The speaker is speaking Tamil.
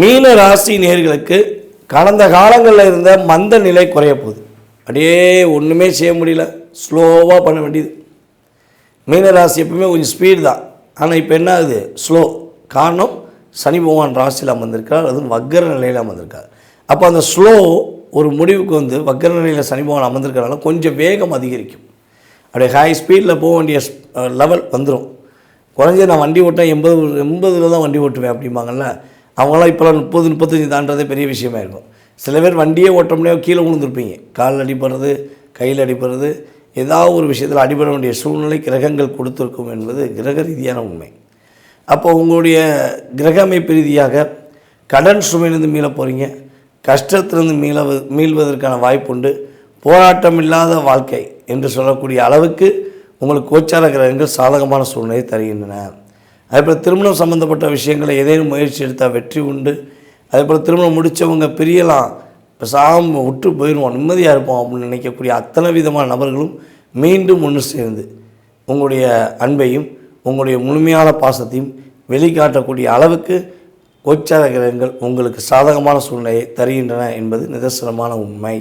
மீன ராசி நேர்களுக்கு கடந்த காலங்களில் இருந்த மந்த நிலை குறைய போகுது. அப்படியே ஒன்றுமே செய்ய முடியல. ஸ்லோவாக பண்ண வேண்டியது. மீனராசி எப்பவுமே கொஞ்சம் ஸ்பீடு தான். ஆனால் இப்போ என்ன ஆகுது? ஸ்லோ காரணம் சனி பகவான் ராசியில் அமர்ந்திருக்கார் அதுவும் வக்கர நிலையில் அமர்ந்திருக்கார். அப்போ அந்த ஸ்லோ ஒரு முடிவுக்கு வந்து வக்கர நிலையில் சனி பகவான் அமர்ந்திருக்கிறனால கொஞ்சம் வேகம் அதிகரிக்கும். அப்படியே ஹை ஸ்பீடில் போக வேண்டிய லெவல் வந்துடும் குறைஞ்சது நான் வண்டி ஓட்டேன் எண்பது எண்பதில் தான் வண்டி ஓட்டுவேன் அப்படிம்பாங்கல்ல. அவங்களாம் இப்போலாம் முப்பது முப்பத்தஞ்சு தாண்டதே பெரிய விஷயமா இருக்கும் சில பேர் வண்டியே ஓட்ட முடியாது கீழே விழுந்துருப்பீங்க. காலில் அடிபடுறது கையில் அடிபடுறது ஏதாவது ஒரு விஷயத்தில் அடிபட வேண்டிய சூழ்நிலை கிரகங்கள் கொடுத்துருக்கும் என்பது கிரக ரீதியான உண்மை. அப்போ உங்களுடைய கிரக அமைப்பு ரீதியாக கடன் சுமையிலிருந்து மீள போகிறீங்க கஷ்டத்திலிருந்து மீள மீள்வதற்கான வாய்ப்புண்டு. போராட்டம் இல்லாத வாழ்க்கை என்று சொல்லக்கூடிய அளவுக்கு உங்களுக்கு கோச்சார கிரகங்கள் சாதகமான சூழ்நிலையை தருகின்றன. அதேபோல் திருமணம் சம்மந்தப்பட்ட விஷயங்களை ஏதேனும் முயற்சி எடுத்தால் வெற்றி உண்டு. அதேபோல் திருமணம் முடித்தவங்க பிரியலாம் பேசாமல் விட்டு போயிடுவோம் நிம்மதியாக இருப்போம் அப்படின்னு நினைக்கக்கூடிய அத்தனை விதமான நபர்களும் மீண்டும் ஒன்று சேர்ந்து உங்களுடைய அன்பையும் உங்களுடைய முழுமையான பாசத்தையும் வெளிக்காட்டக்கூடிய அளவுக்கு கோச்சார கிரகங்கள் உங்களுக்கு சாதகமான சூழ்நிலையை தருகின்றன என்பது நிதர்சனமான உண்மை.